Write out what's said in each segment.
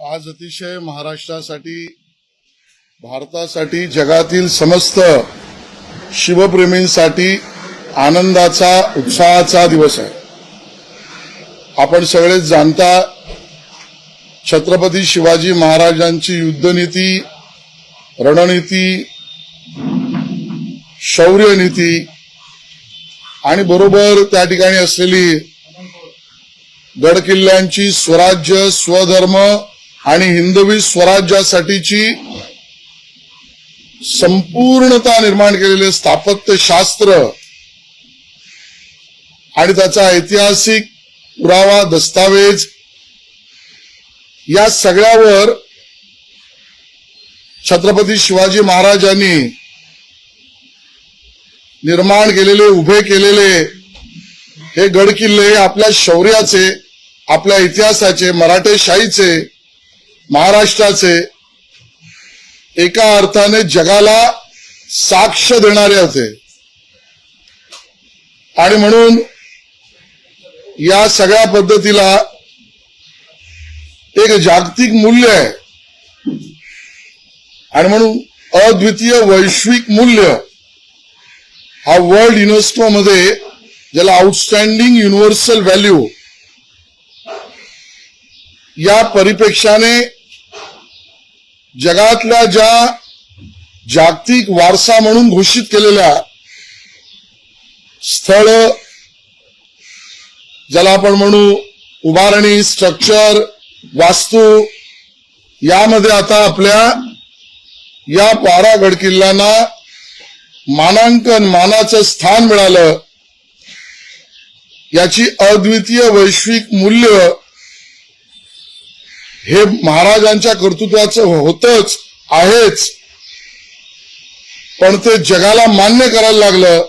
आज अतिशय महाराष्ट्रासाठी भारतासाठी जगातील समस्त शिवप्रेमींसाठी आनंदाचा उत्साहाचा दिवस आहे. आपण सगळेच जाणता छत्रपती शिवाजी महाराजांची युद्धनीती रणनीती शौर्यनीती आणि बरोबर त्या ठिकाणी असलेली गडकिल्ल्यांची स्वराज्य स्वधर्म आणि हिंदवी स्वराज्यासाठीची संपूर्णता निर्माण केलेले स्थापत्य शास्त्र आणि त्याचा ऐतिहासिक पुरावा दस्तावेज या सगळ्यावर छत्रपती शिवाजी महाराजांनी निर्माण केलेले उभे केलेले हे गड किल्ले आपल्या शौर्याचे आपल्या इतिहासाचे मराठेशाहीचे महाराष्ट्राचे एका अर्थाने जगाला साक्ष देणारे होते. आणि म्हणून या सगळ्या पद्धतीला एक जागतिक मूल्य आहे. आणि म्हणून अद्वितीय वैश्विक मूल्य हा वर्ल्ड युनेस्को मध्ये ज्याला आउटस्टँडिंग युनिव्हर्सल व्हॅल्यू या परिपेक्षाने जगातल्या ज्या जागतिक वारसा म्हणून घोषित केलेल्या स्थळ ज्याला आपण म्हणू उभारणी स्ट्रक्चर वास्तू यामध्ये आता आपल्या या बारा गड किल्ल्यांना मानांकन मानाचं स्थान मिळालं. याची अद्वितीय वैश्विक मूल्य हे महाराजांच्या कर्तृत्वाचं हो- होतच आहेच. पण ते जगाला मान्य करायला लागलं.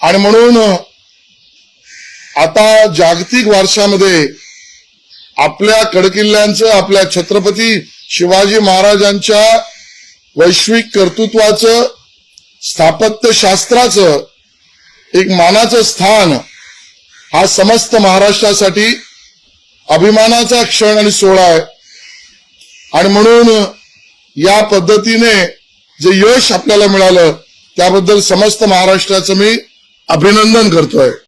आणि म्हणून आता जागतिक वारशामध्ये आपल्या कडकिल्ल्यांचं आपल्या छत्रपती शिवाजी महाराजांच्या वैश्विक कर्तृत्वाचं स्थापत्यशास्त्राचं एक मानाचं स्थान हा समस्त महाराष्ट्रासाठी अभिमानाचा क्षण आणि सोहळा आहे. आणि म्हणून या पद्धतीने जे यश आपल्याला मिळालं त्याबद्दल समस्त महाराष्ट्राचं मी अभिनंदन करतोय.